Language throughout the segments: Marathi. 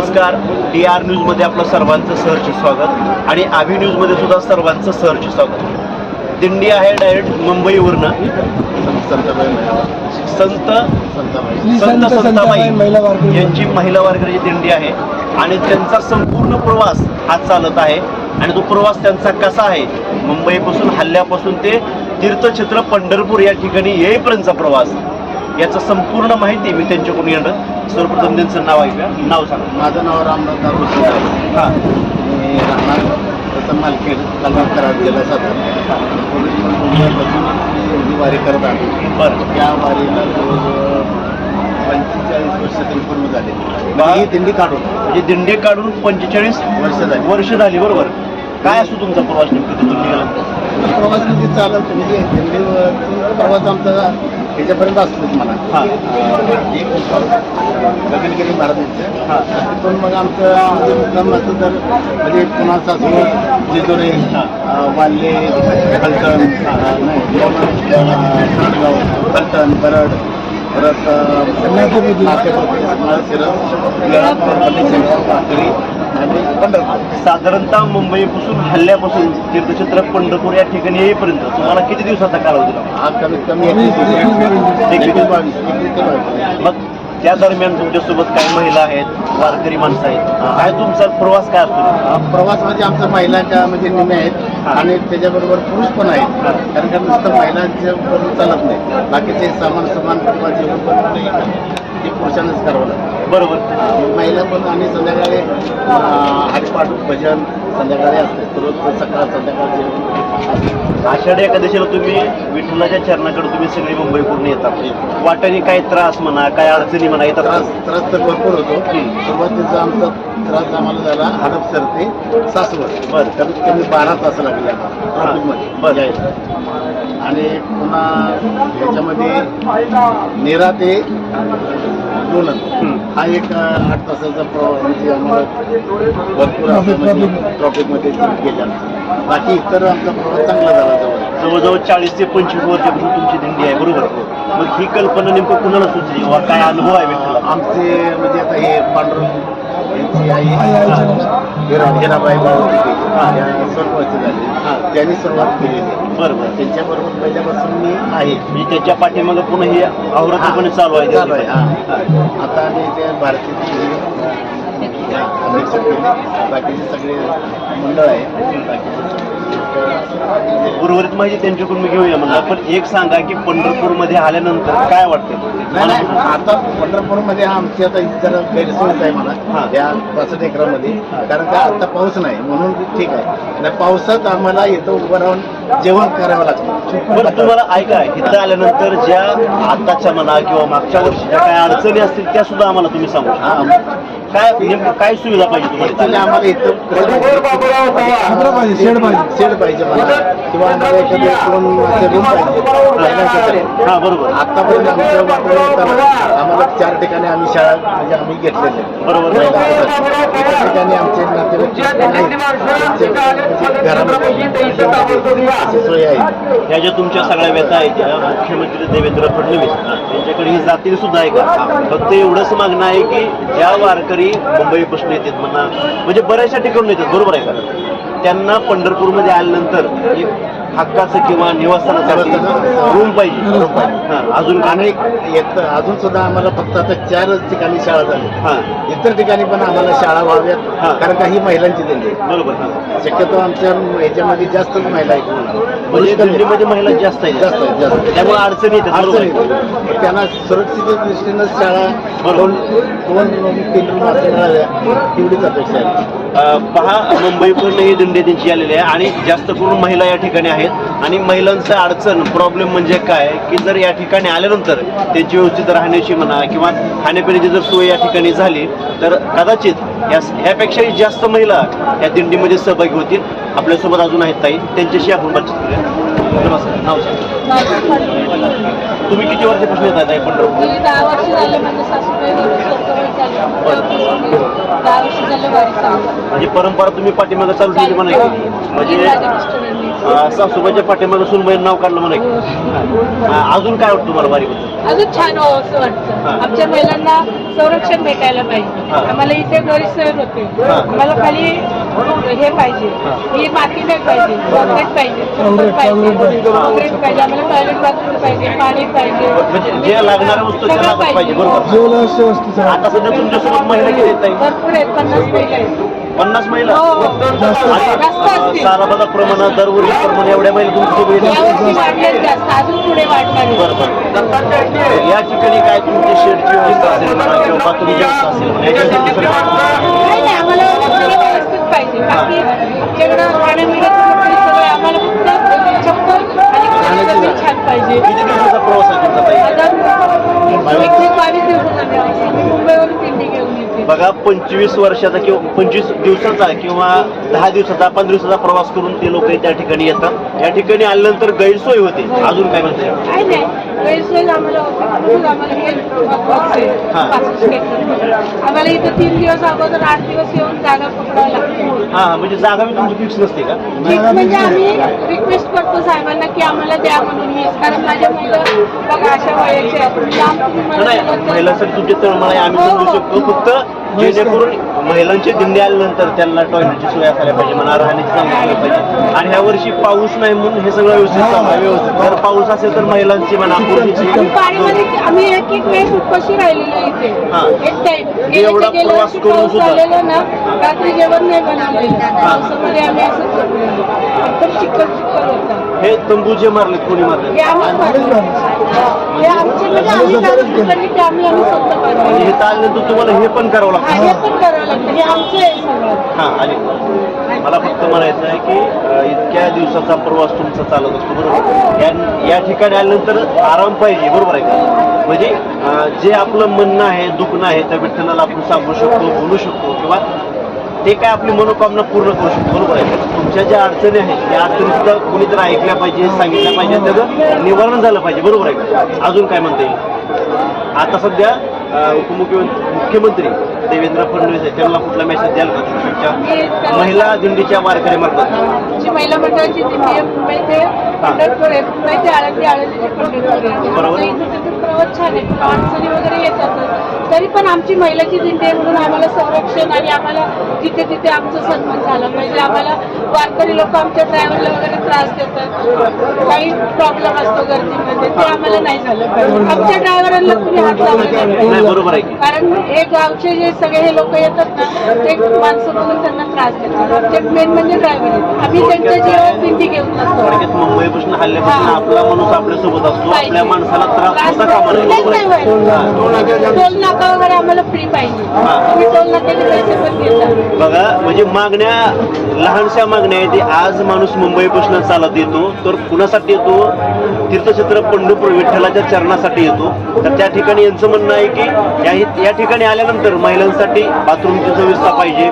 नमस्कार. डी आर न्यूजमध्ये आपलं सर्वांचं सहर्ष स्वागत आणि आव्ही न्यूजमध्ये सुद्धा सर्वांचं सहर्ष स्वागत. दिंडी आहे डायरेक्ट मुंबईवरनं. संत संत संताबाई यांची महिला वारकरी दिंडी आहे आणि त्यांचा संपूर्ण प्रवास हा चालत आहे आणि तो प्रवास त्यांचा कसा आहे? मुंबईपासून हल्ल्यापासून ते तीर्थक्षेत्र पंढरपूर या ठिकाणी येईपर्यंतचा प्रवास. याचं संपूर्ण माहिती मी त्यांच्याकडून येणं सर्वप्रथम त्यांचं नाव ऐकूया. नाव सांगा. माझं नाव रामनाथ दारू हां. मी राहणार तसं मालखेड कल्याण कराड जिल्हा सातारा. ही वारी करत आहे. बरं. त्या वारीला जवळजवळ पंचेचाळीस वर्ष तरी पूर्ण झाले. वा. ही दिंडी काढून. म्हणजे दिंडे काढून पंचेचाळीस वर्ष झाली. वर्ष झाली बरोबर. काय असतो तुमचा प्रवास नेमकं तिथून निघाला प्रवास म्हणजे चालत म्हणजे दिंडी प्रवास आमचा ह्याच्यापर्यंत असतोच मला हां. गगनगिरी महाराजांचं हां. पण मग आमचं म्हणजे मुक्काम असं तर म्हणजे पुन्हा सासवड जिजोरे वाल्हे फलटण नाही फलटण बरड परत आणि पंढरपूर. साधारणतः मुंबईपासून हल्ल्यापासून तीर्थक्षेत्र पंढरपूर या ठिकाणी येईपर्यंत तुम्हाला किती दिवसाचा कालावधी लागला? हा कमीत कमी मग त्या दरम्यान तुमच्यासोबत काही महिला आहेत वारकरी माणसं आहेत. काय तुमचा प्रवास काय असतो? प्रवास म्हणजे आमच्या महिलाच्या म्हणजे निम्या आहेत. आणि त्याच्याबरोबर पुरुष पण आहेत. कारण का नुसतं महिलांच्या बरोबर चालत नाही. बाकीचे सामान समान बनवणं हे पुरुषांनाच करावं लागतं. बरोबर. महिला पण आणि संध्याकाळी अं, हरिपाठ भजन संध्याकाळी असते. रोज सकाळ संध्याकाळ आषाढी एकादशीला तुम्ही विठ्ठलाच्या चरणाकडे तुम्ही सगळे मुंबई पूर्ण येतात. वाटाने काय त्रास म्हणा काय अडचणी म्हणा येतात त्रास त्रास तर भरपूर होतो. सुरुवातीचा आमचा त्रास आम्हाला झाला हडपसर ते सासवड. बरं. कमीत कमी बारा तास लागले बरं. आणि पुन्हा ह्याच्यामध्ये नेरा ते लोणंद हं. एक आठ तासाचा प्रवास म्हणजे आम्हाला भरपूर असं ट्रॉफिकमध्ये गेला बाकी इतर आमचा प्रवास चांगला झाला जवळ जवळजवळ चाळीस ते पंचवीस वर्षापासून तुमची दिंडी आहे बरोबर? मग ही कल्पना नेमकं कुणाला सुचली किंवा काय अनुभव आहे विठ्ठला आमचे म्हणजे आता हे पांडुरंग यांची आई हिराबाई हा. स्वर्गवासी हा. झाले त्यांनी सुरुवात केलेली. बरं बरं. त्यांच्याबरोबर पहिल्यापासून मी आहे. म्हणजे त्याच्या पाठीमागं पुन्हा ही आवृत्तीपणे चालू आहे चालू आहे हा. आता आम्ही ते भारतीय बाकीचे सगळे मंडळ आहे बाकीचे उर्वरित माहिती त्यांच्याकडून मी घेऊया म्हणलं. पण एक सांगा की पंढरपूरमध्ये आल्यानंतर काय वाटतं नाही आता पंढरपूरमध्ये आमची आता जरा गैरसोयच आहे हा. मला या पासष्ट एकरामध्ये. कारण का आता पाऊस नाही म्हणून ठीक आहे. आणि पावसात आम्हाला इथं उभं राहून जेवण करावं लागतं. तुम्हाला ऐका इथं आल्यानंतर ज्या आताच्या म्हणा किंवा मागच्या वर्षीच्या काय अडचणी असतील त्या सुद्धा आम्हाला तुम्ही सांगू शकता. हा. काय नेमकं काय सुविधा पाहिजे तुम्हाला? आम्हाला इथं छत्र पाहिजे, शेड पाहिजे. शेड पाहिजे मला. किंवा आम्हाला एखादे दोन असे रूम पाहिजे. महिलांसाठी. हा बरोबर आतापर्यंत आमच्या येताना आम्हाला चार ठिकाणी आम्ही शाळा म्हणजे आम्ही घेतलेले बरोबर. एका ठिकाणी आमचे नातेवाईक आहेत. त्यांचे घरामध्ये अशी सोय आहे. ह्या ज्या तुमच्या सगळ्या व्यथा आहेत त्या मुख्यमंत्री देवेंद्र फडणवीस यांच्याकडे ही जातील सुद्धा आहे का फक्त एवढंच मागणं आहे की ज्या वारकरी मुंबईपासून येतात म्हणा. म्हणजे बऱ्याचशा ठिकाणून येतात. बरोबर आहे का? त्यांना पंढरपूरमध्ये आल्यानंतर हक्काचं किंवा निवासस्थानासाठी रूम पाहिजे. हा, अजून एक अजून सुद्धा आम्हाला फक्त आता चारच ठिकाणी शाळा झाली हा इतर ठिकाणी पण आम्हाला शाळा हा. व्हाव्यात कारण का ही महिलांची दिंडी आहे. बरोबर शक्यतो आमच्या ह्याच्यामध्ये जास्तच महिला आहेत म्हणजे. दिल्लीमध्ये महिला जास्त आहेत जास्त आहेत, जास्त. त्यामुळे अडचणी अडचण त्यांना सुरक्षित दृष्टीनं शाळा. दोन दोन तीन रूम असं मिळाल्या तेवढीच अपेक्षा आहे पहा मुंबईपूर्ण ही दिंडी त्यांची आलेली आहे आणि जास्त करून महिला या ठिकाणी आहेत आणि महिलांचं अडचण प्रॉब्लेम म्हणजे काय? की जर या ठिकाणी आल्यानंतर त्यांची व्यवस्थित राहण्याची म्हणा किंवा खाण्यापिण्याची जर सोय या ठिकाणी झाली तर कदाचित या ह्यापेक्षाही जास्त महिला या दिंडीमध्ये सहभागी होतील. आपल्यासोबत अजून आहेत ताई. त्यांच्याशी आपण बातचीत करूया. नमस्कार. नाव तुम्ही किती वर्षापासून येत आहे पंढरपूर वर्ष म्हणजे वर्ष परंपरा तुम्ही पाठीमागे चालू. म्हणजे सासूबाईच्या पाठीमागे सुनबाईचं नाव काढलं म्हणा. अजून काय वाटतं तुम्हाला वारीबद्दल अजून छान व्हावं असं हा. वाटतं आमच्या महिलांना संरक्षण भेटायला पाहिजे. हा. आम्हाला इथे गैरसोय होते हा. आम्हाला खाली हे पाहिजे. ही. माती नाही पाहिजे. कॉन्क्रीट पाहिजे. Concrete, पाहिजे. concrete. कॉन्क्रीट पाहिजे. आम्हाला टॉयलेट बाथरूम पाहिजे. पाणी पाहिजे. म्हणजे जे लागणाऱ्या वस्तू त्या सगळं लागत पाहिजे बरोबर. वस्तू. आता सध्या तुमच्यासोबत महिला किती येत आहे भरपूर आहेत पन्नास महिला आहेत. पन्नास महिला हो. प्रमाणात दरवर्षी प्रमाणे एवढ्या महिला आहे. बरोबर या ठिकाणी काय तुमची शेडची व्यवस्था असेल म्हणा किंवा बाथरूमची व्यवस्था असेल म्हणा याच्यासाठी नाही आम्हाला सगळं व्यवस्थित पाहिजे बाकी आमच्याकडं खाणं मिळत कपडे सगळे आम्हाला फक्त चप्पल आणि खाण्याचं बिल छान पाहिजे किती दिवसाचा प्रवास आहे तुमचा ताई आता एकवीस बावीस दिवसाचा प्रवास आहे. मुंबईवरून दिंडी घेऊन येते बघा पंचवीस वर्षाचा किंवा पंचवीस दिवसाचा किंवा दहा दिवसाचा पंधरा दिवसाचा प्रवास करून ते लोक त्या ठिकाणी येतात. या ठिकाणी आल्यानंतर गैरसोय होते. अजून काय म्हणते आम्हाला इथं तीन दिवस अगोदर आठ दिवस येऊन जागा पकडावं लागते. हा म्हणजे जागा मी तुमची फिक्स नसते का? म्हणजे आम्ही रिक्वेस्ट करतो द्या म्हणून कारण माझ्या मुलं बघा अशा वयाचे आहेत म्हणजे आम तुम्ही मला नाही दिलं तर- महिलांसाठी तुमचे तळमळ आहे आम्ही हो, समजू हो. शकतो. फक्त जेणेकरून महिलांची दिंडी आल्यानंतर त्यांना टॉयलेटची सोय असायला पाहिजे म्हणा राहण्याची चांगली पाहिजे. आणि ह्या वर्षी पाऊस नाही म्हणून हे सगळं व्यवस्थित चालू आहे व्यवस्थित. जर पाऊस असेल तर महिलांची म्हणा पूर्वीची आणि पाण्यामध्ये आम्ही एक एक वेळेस उपाशी राहिलेलो इथे. हा. एक टाइम एवढा गेल्या प्रवास वर्षी करून पाऊस सुद्धा. आलेला ना रात्री जेवण नाही बनवलेलं. पावसामध्ये आम्ही असंच झोपलेलो. एकदम चिकट चिकट होता. हे तंबू जे मारलेत कोणी मारले हे आम्हीच. हे आमचे म्हणजे आम्ही जाऊन उचलली की आम्ही आम्ही स्वतः आणि बांधले. हे चालल्यानंतर तुम्हाला पण करावं लागतं. हे पण करावं लागतं हे आमचं आहे सगळं. हा आणि मला फक्त म्हणायचं आहे की अ, इतक्या दिवसाचा प्रवास तुमचा चालत असतो बरोबर? या या ठिकाणी आल्यानंतर आराम पाहिजे बरोबर आहे का? म्हणजे अ, जे आपलं म्हणणं आहे दुखणं आहे त्या विठ्ठलाला आपण सांगू शकतो बोलू शकतो किंवा ते काय आपली मनोकामना पूर्ण करू शकतो बरोबर आहे का? तुमच्या ज्या अडचणी आहेत त्या अडचणी सुद्धा कोणीतरी ऐकल्या पाहिजे सांगितल्या पाहिजे त्याचं निवारण झालं पाहिजे बरोबर आहे का? अजून काय म्हणता येईल? आता सध्या उपमुख्यमंत्री मुख्यमंत्री देवेंद्र फडणवीस आहेत. त्यांना कुठला मेसेज द्याल का तुमच्या महिला दिंडीच्या वारकरी मार्फत आमची महिला मंडळाची दिंडी आहे मुंबई ते पंढरपूर आहे मुंबई ते आळंदी आळंदी ते पंढरपूर आहे बरोबर. प्रवास छान आहे. अडचणी वगैरे येतात. आमची महिलाची दिंडी आहे म्हणून आम्हाला संरक्षण आणि आम्हाला जिथे तिथे आमचा सन्मान झाला पाहिजे. आम्हाला वारकरी लोक आमच्या ड्रायव्हरला वगैरे त्रास देतात. काही प्रॉब्लेम असतो गर्दीमध्ये ते आम्हाला नाही झालं पाहिजे. आमच्या ड्रायव्हरांना तुम्ही हात लावले नाही. बरोबर आहे की. कारण हे गावचे जे सगळे हे लोक येतात ना ते माणसं बघून त्यांना त्रास देतात. आमचे मेन म्हणजे ड्रायव्हर आम्ही त्यांच्या जीवावर दिंडी घेऊन मुंबईपासून हल्ल्यापासून. आपला माणूस आपल्यासोबत असतो. आपल्या माणसाला त्रास होता कामा नये. नाही. टोल नाका वगैरे आम्हाला फ्री पाहिजे. तुम्ही टोल नाक्याचे पैसे पण घेता. बघा म्हणजे मागण्या लहानशा मागण्या आहेत आज माणूस मुंबईपासून चालत येतो तर कुणासाठी येतो? तीर्थक्षेत्र पंढरपूर विठ्ठलाच्या चरणासाठी येतो. तर त्या ठिकाणी यांचं म्हणणं आहे की या या ठिकाणी आल्यानंतर महिलांसाठी बाथरूमची व्यवस्था पाहिजे.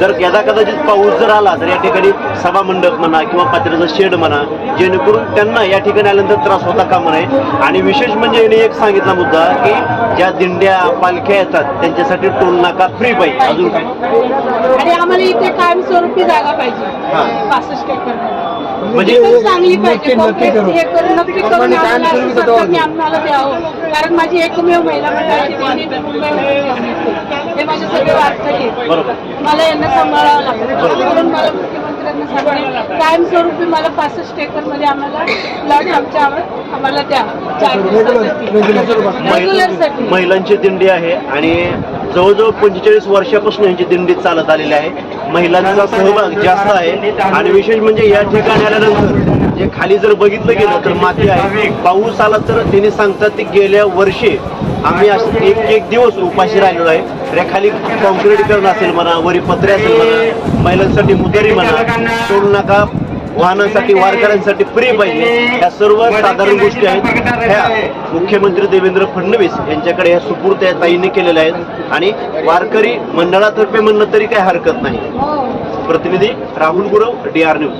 जर यदा कदाचित पाऊस जर आला तर या ठिकाणी सभा मंडप म्हणा किंवा पात्राचं शेड म्हणा जेणेकरून त्यांना या ठिकाणी आल्यानंतर त्रास होता कामा नये. आणि विशेष म्हणजे यांनी एक सांगितला मुद्दा की ज्या दिंड्या पालख्या येतात त्यांच्यासाठी टोल नाका फ्री पाहिजे अजून काय? आणि आम्हाला इथे कायमस्वरूपी जागा पाहिजे. हा. पासष्ट एकर म्हणजे एकदम चांगली पाहिजे. हे करून नक्की करून आम्हाला असं सरकारने आम्हाला द्यावं. कारण माझी एकमेव महिला मंडळाची हे माझे सगळे वारकरी आहेत. बरोबर. मला यांना सांभाळावं लागतं. म्हणून कायमस्वरूपी मला पासष्ट एकरमध्ये आम्हाला प्लॉट आमच्या आम्हाला द्या. रेग्युलरसाठी महिलांची दिंडी आहे आणि जवळजवळ पंचेचाळीस वर्षापासून यांची दिंडी चालत आलेली आहे. महिलांचा सहभाग जास्त आहे. आणि विशेष म्हणजे या ठिकाणी आल्यानंतर जे खाली जर बघितलं गेलं तर माती आहे. पाऊस आला तर त्यांनी सांगतात की गेल्या वर्षी आम्ही असं एक एक दिवस उपाशी राहिलेलो आहे. रे खाली कॉन्क्रीटीकरण असेल म्हणा वरी पत्रे असेल म्हणा महिलांसाठी मुदरी म्हणा टोल नाका. वाहनांसाठी वारकऱ्यांसाठी फ्री पाहिजे. या सर्व साधारण गोष्टी आहेत. ह्या मुख्यमंत्री देवेंद्र फडणवीस यांच्याकडे ह्या सुपूर्त या ताईने केलेल्या आहेत. आणि वारकरी मंडळातर्फे म्हणणं तरी काही हरकत नाही. प्रतिनिधी Rahul Gurav D R news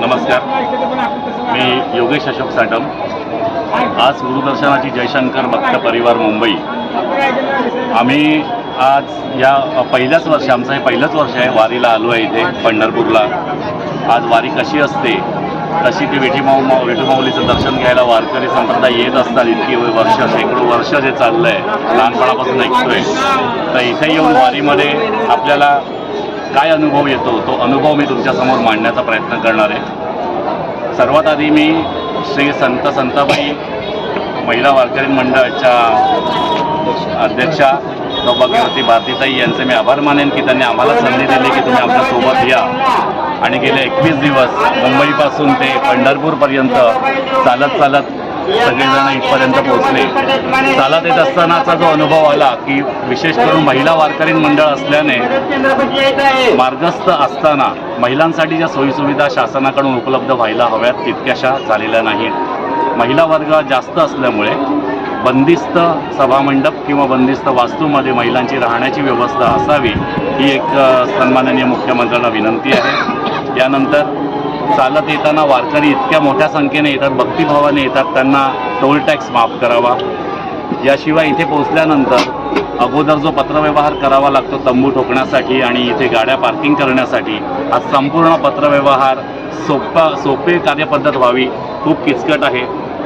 नमस्कार. मी योगेश अशोक साटम आज गुरुदर्शनाची जयशंकर भक्त परिवार मुंबई. आम्ही आज या पहिल्याच वर्ष आमचं हे पहिलंच वर्ष आहे वारीला आलो आहे इथे पंढरपूरला. आज वारी कशी असते तशी ती विठीमाऊ विठूमाऊलीचं दर्शन घ्यायला वारकरी संप्रदाय येत असतात इतकी वर्ष शेकडो वर्ष जे चाललं आहे लहानपणापासून ऐकतोय. तर इथे येऊन वारीमध्ये आपल्याला काय अनुभव येतो तो अनुभव मी तुमच्यासमोर मांडण्याचा प्रयत्न करणार आहे. सर्वात आधी मी श्री संत संताबाई महिला वारकरी मंडळाच्या अध्यक्षा सौभाग्यवती भारतीताई यांचे मी आभार मानेन की त्यांनी आम्हाला संधी दिली की तुम्ही आमच्यासोबत या. आणि गेले एकवीस दिवस मुंबईपासून ते पंढरपूरपर्यंत चालत चालत सगळेजण इथपर्यंत पोहोचले. चालत येत असतानाचा जो अनुभव आला की विशेष करून महिला वारकरी मंडळ असल्याने मार्गस्थ असताना महिलांसाठी ज्या सोयीसुविधा शासनाकडून उपलब्ध व्हायला हव्यात तितक्याशा झालेल्या नाहीत. महिला वर्ग जास्त असल्यामुळे बंदिस्त सभामंडप किंवा बंदिस्त वास्तूमध्ये महिलांची राहण्याची व्यवस्था असावी ही एक सन्माननीय मुख्यमंत्र्यांना विनंती आहे. यानंतर चालत येताना वारकरी इतक्या मोठ्या संख्येने येतात भक्तिभावाने येतात त्यांना टोल टॅक्स माफ करावा. याशिवाय इथे पोहोचल्यानंतर अगोदर जो पत्रव्यवहार करावा लागतो तंबू ठोकण्यासाठी आणि इथे गाड्या पार्किंग करण्यासाठी हा संपूर्ण पत्रव्यवहार सोपा सोपे कार्यपद्धत व्हावी खूप किचकट आहे.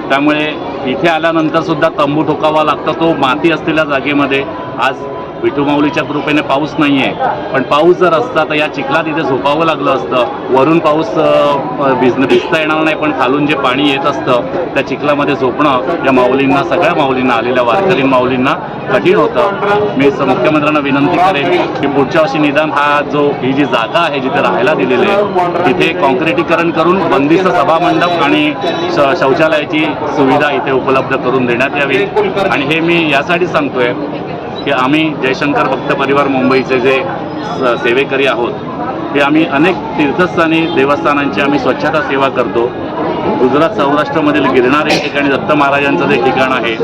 त्यामुळे इथे आल्यानंतरसुद्धा तंबू ठोकावा लागतो तो माती असलेल्या जागेमध्ये. आज विठुमाऊलीच्या कृपेने पाऊस नाही आहे पण पाऊस जर असता तर या चिखलात इथे झोपावं लागलं असतं. वरून पाऊस अ, भिजता येणार नाही पण खालून जे पाणी येत असतं त्या चिखलामध्ये झोपणं या माऊलींना सगळ्या माऊलींना आलेल्या वारकरी माऊलींना कठीण होतं. मी मुख्यमंत्र्यांना विनंती करेन की पुढच्या वर्षी निदान हा जो ही जी जागा आहे जिथे राहायला दिलेली आहे तिथे कॉन्क्रिटीकरण करून बंदिस्त सभामंडप आणि श- शौचालयाची सुविधा इथे उपलब्ध करून देण्यात यावी. आणि हे मी यासाठी सांगतोय की आम्ही जयशंकर भक्त परिवार मुंबईचे जे स- सेवेकरी आहोत ते आम्ही अनेक तीर्थस्थानी देवस्थानांची आम्ही स्वच्छता सेवा करतो. गुजरात सौराष्ट्रामधील गिरणार या ठिकाणी दत्त महाराजांचं जे ठिकाण आहे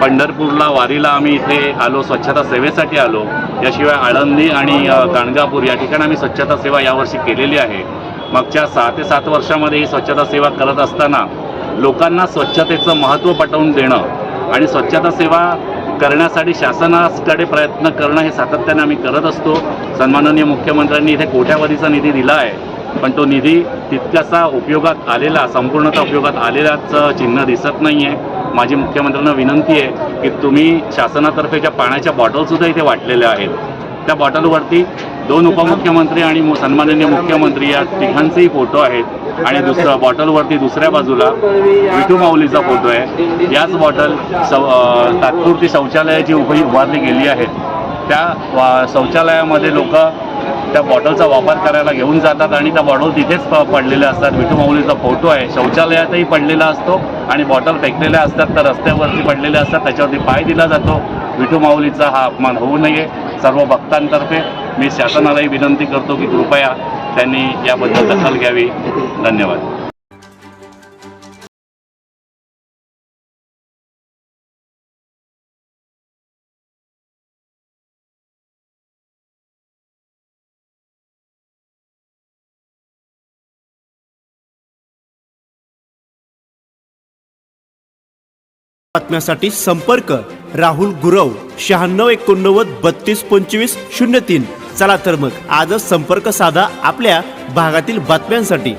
पंढरपूरला वारीला आम्ही इथे आलो स्वच्छता सेवेसाठी आलो. याशिवाय आळंदी आणि गाणगापूर या ठिकाणी आम्ही स्वच्छता सेवा यावर्षी केलेली आहे. मागच्या सहा ते सात वर्षामध्ये ही स्वच्छता सेवा करत असताना लोकांना स्वच्छतेचं महत्त्व पटवून देणं आणि स्वच्छता सेवा करण्यासाठी शासनाकडे प्रयत्न करणं हे सातत्याने आम्ही करत असतो. सन्माननीय मुख्यमंत्र्यांनी इथे कोट्यावधीचा निधी दिला आहे. पण तो निधी तितकासा उपयोगात आलेला संपूर्णतः उपयोगात आलेलाच चिन्ह दिसत नाही आहे माझी मुख्यमंत्र्यांना विनंती आहे की तुम्ही शासनातर्फे ज्या पाण्याच्या बॉटलसुद्धा इथे वाटलेल्या आहेत त्या बॉटलवरती दोन उपमुख्यमंत्री आणि मु- सन्माननीय मुख्यमंत्री या तिघांचेही फोटो आहेत. आणि दुसरं बॉटलवरती दुसऱ्या बाजूला विठू माऊलीचा फोटो आहे. याच बॉटल शौ तात्पुरती शौचालयाची उभी उभारली गेली आहेत त्या वा शौचालयामध्ये लोक त्या बॉटलचा वापर करायला घेऊन जातात आणि त्या बॉटल तिथेच प- पडलेल्या असतात. विठू माऊलीचा फोटो आहे. शौचालयातही पडलेला असतो आणि बॉटल फेकलेल्या असतात. तर रस्त्यावरती पडलेल्या असतात. त्याच्यावरती पाय दिला जातो. विठू माऊलीचा हा अपमान होऊ नये. सर्व भक्तांतर्फे मी शासनालाही विनंती करतो की कृपया त्यांनी याबद्दल दखल घ्यावी. धन्यवाद. बातम्यासाठी संपर्क राहुल गुरव शहाण्णव एकोणनव्वद बत्तीस पंचवीस शून्य तीन. चला तर मग आजच संपर्क साधा आपल्या भागातील बातम्यांसाठी.